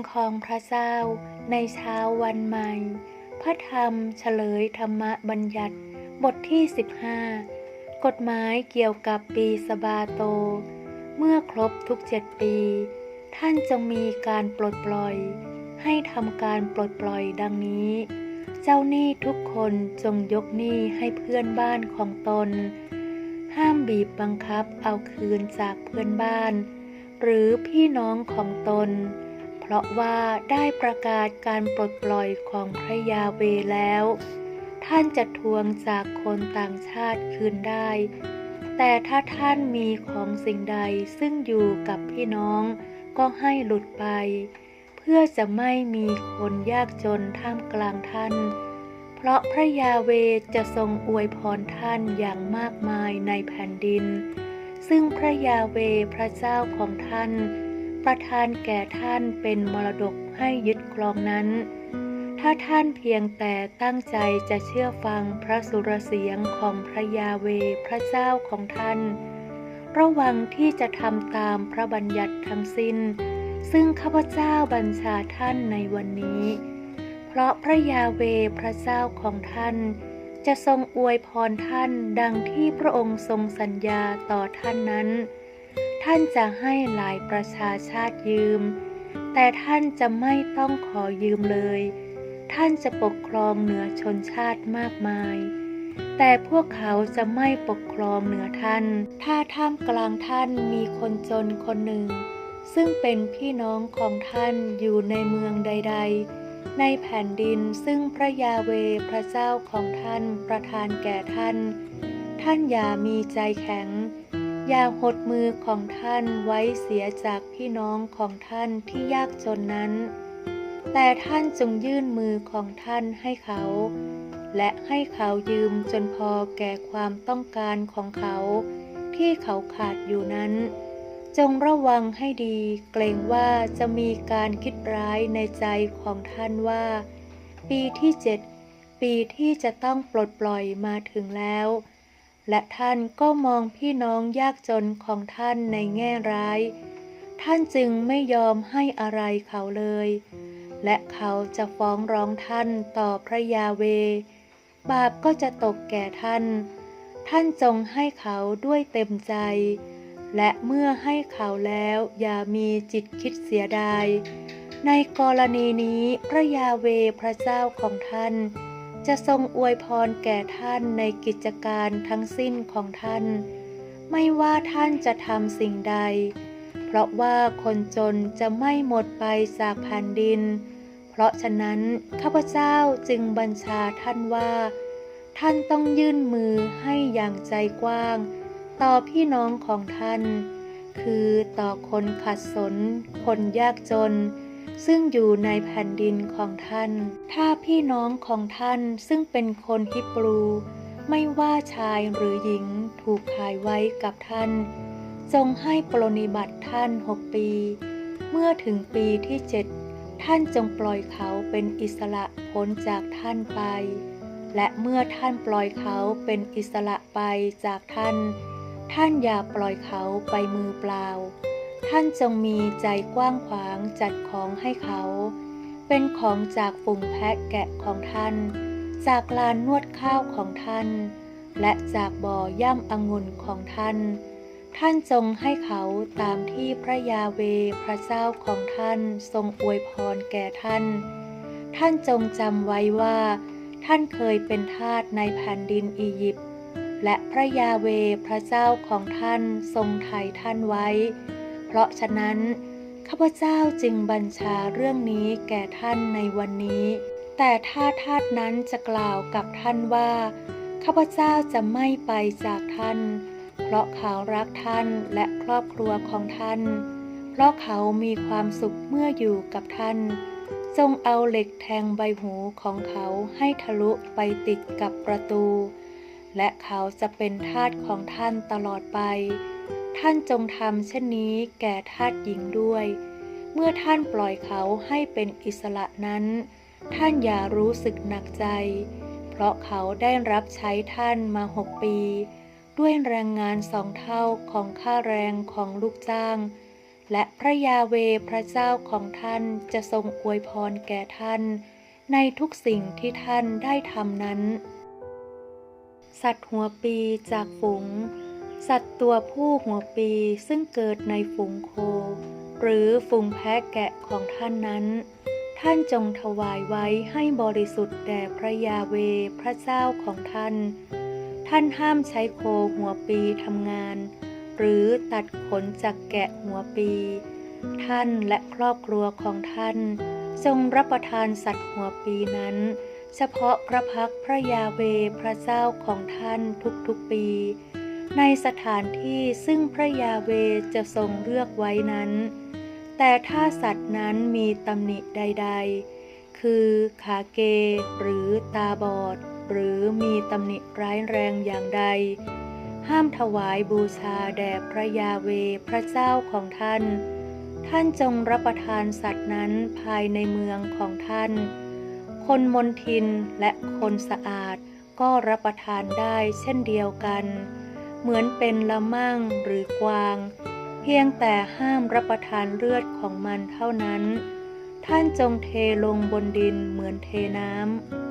ำของพระเจ้าในเช้าวันใหม่ พระธรรมเฉลยธรรมบัญญัติบทที่ 15 กฎหมายเกี่ยวกับปีสบาโต เมื่อครบทุกเจ็ดปี ท่านจงมีการปลดปล่อย ให้ทำการปลดปล่อยดังนี้ เจ้าหนี้ทุกคนจงยกหนี้ให้เพื่อนบ้านของตน ห้ามบีบบังคับเอาคืนจากเพื่อนบ้าน หรือพี่น้องของตน ราะว่าได้ประกาศการปลดปล่อยของพระยาเวแล้ว ท่านจะทวงจากคนต่างชาติคืนได้ แต่ถ้าท่านมีของสิ่งใดซึ่งอยู่กับพี่น้องก็ให้หลุดไป เพื่อจะไม่มีคนยากจนท่ามกลางท่าน เพราะพระยาเวจะทรงอวยพรท่านอย่างมากมายในแผ่นดิน ซึ่งพระยาเวพระเจ้าของท่าน ประทานแก่ท่านเป็นมรดกให้ยึดครองนั้น ถ้าท่านเพียงแต่ตั้งใจจะเชื่อฟังพระสุรเสียงของพระยาเวพระเจ้าของท่าน ระวังที่จะทำตามพระบัญญัติทั้งสิ้น ซึ่งข้าพเจ้าบัญชาท่านในวันนี้ เพราะพระยาเวพระเจ้าของท่านจะทรงอวยพรท่านดังที่พระองค์ทรงสัญญาต่อท่านนั้น ท่านจะให้หลายประชาชาติยืม แต่ท่านจะไม่ต้องขอยืมเลย ท่านจะปกครองเหนือชนชาติมากมาย แต่พวกเขาจะไม่ปกครองเหนือท่าน ถ้าท่ามกลางท่านมีคนจนคนหนึ่ง ซึ่งเป็นพี่น้องของท่านอยู่ในเมืองใด ๆ ในแผ่นดินซึ่งพระยาเวพระเจ้าของท่านประทานแก่ท่าน ท่านอย่ามีใจแข็ง อย่าหดมือของท่านไว้เสียจากพี่น้องของท่านที่ยากจนนั้น แต่ท่านจงยื่นมือของท่านให้เขา และให้เขายืมจนพอแก่ความต้องการของเขา ที่เขาขาดอยู่นั้น จงระวังให้ดี เกรงว่าจะมีการคิดร้ายในใจของท่านว่า ปีที่เจ็ดปีที่จะต้องปลดปล่อยมาถึงแล้ว และท่านก็มองพี่น้องยากจนของท่านในแง่ร้าย ท่านจึงไม่ยอมให้อะไรเขาเลย และเขาจะฟ้องร้องท่านต่อพระยาเว บาปก็จะตกแก่ท่าน ท่านจงให้เขาด้วยเต็มใจ และเมื่อให้เขาแล้วอย่ามีจิตคิดเสียดาย ในกรณีนี้พระยาเวพระเจ้าของท่าน จะทรงอวยพรแก่ท่านในกิจการทั้งสิ้นของท่าน ไม่ว่าท่านจะทำสิ่งใด เพราะว่าคนจนจะไม่หมดไปจากแผ่นดิน เพราะฉะนั้นข้าพเจ้าจึงบัญชาท่านว่า ท่านต้องยื่นมือให้อย่างใจกว้าง ต่อพี่น้องของท่าน คือต่อคนขัดสน คนยากจน ซึ่งอยู่ในแผ่นดินของท่าน ถ้าพี่น้องของท่านซึ่งเป็นคนฮิบรู ไม่ว่าชายหรือหญิงถูกขายไว้กับท่าน จงให้ปรนนิบัติท่านหกปี เมื่อถึงปีที่เจ็ดท่านจงปล่อยเขาเป็นอิสระพ้นจากท่านไป และเมื่อท่านปล่อยเขาเป็นอิสระไปจากท่าน ท่านอย่าปล่อยเขาไปมือเปล่า ท่านจงมีใจกว้างขวางจัดของให้เขา เป็นของจากฝูงแพะแกะของท่าน จากลานนวดข้าวของท่าน และจากบ่อย่ำองุ่นของท่าน ท่านจงให้เขาตามที่พระยาเวพระเจ้าของท่านทรงอวยพรแก่ท่าน ท่านจงจำไว้ว่า ท่านเคยเป็นทาสในแผ่นดินอียิปต์และพระยาเวพระเจ้าของท่านทรงไถ่ท่านไว้ เพราะฉะนั้น ข้าพเจ้าจึงบัญชาเรื่องนี้แก่ท่านในวันนี้ แต่ถ้าทาสนั้นจะกล่าวกับท่านว่า ข้าพเจ้าจะไม่ไปจากท่าน เพราะเขารักท่านและครอบครัวของท่าน เพราะเขามีความสุขเมื่ออยู่กับท่าน จงเอาเหล็กแทงใบหูของเขาให้ทะลุไปติดกับประตู และเขาจะเป็นทาสของท่านตลอดไป ท่านจงทำเช่นนี้แก่ทาสหญิงด้วย เมื่อท่านปล่อยเขาให้เป็นอิสระนั้น ท่านอย่ารู้สึกหนักใจ เพราะเขาได้รับใช้ท่านมาหกปี ด้วยแรงงานสองเท่าของค่าแรงของลูกจ้าง และพระยาเวพระเจ้าของท่านจะทรงอวยพรแก่ท่าน ในทุกสิ่งที่ท่านได้ทำนั้น สัตว์หัวปีจากฝูง สัตว์ตัวผู้หัวปีซึ่งเกิดในฝูงโค หรือฝูงแพะแกะของท่านนั้น ท่านจงถวายไว้ให้บริสุทธิ์แด่พระยาเวพระเจ้าของท่าน ท่านห้ามใช้โคหัวปีทำงาน หรือตัดขนจากแกะหัวปี ท่านและครอบครัวของท่าน จงรับประทานสัตว์หัวปีนั้น เฉพาะพระพักพระยาเวพระเจ้าของท่านทุกๆปี ในสถานที่ซึ่งพระยาเวจะทรงเลือกไว้นั้น แต่ถ้าสัตว์นั้นมีตำหนิใด ๆ คือขาเกหรือตาบอด หรือมีตำหนิร้ายแรงอย่างใด ห้ามถวายบูชาแด่พระยาเวพระเจ้าของท่าน ท่านจงรับประทานสัตว์นั้นภายในเมืองของท่าน คนมนทินและคนสะอาดก็รับประทานได้เช่นเดียวกัน เหมือนเป็นละมั่งหรือกวาง เพียงแต่ห้ามรับประทานเลือดของมันเท่านั้น ท่านจงเทลงบนดินเหมือนเทน้ำ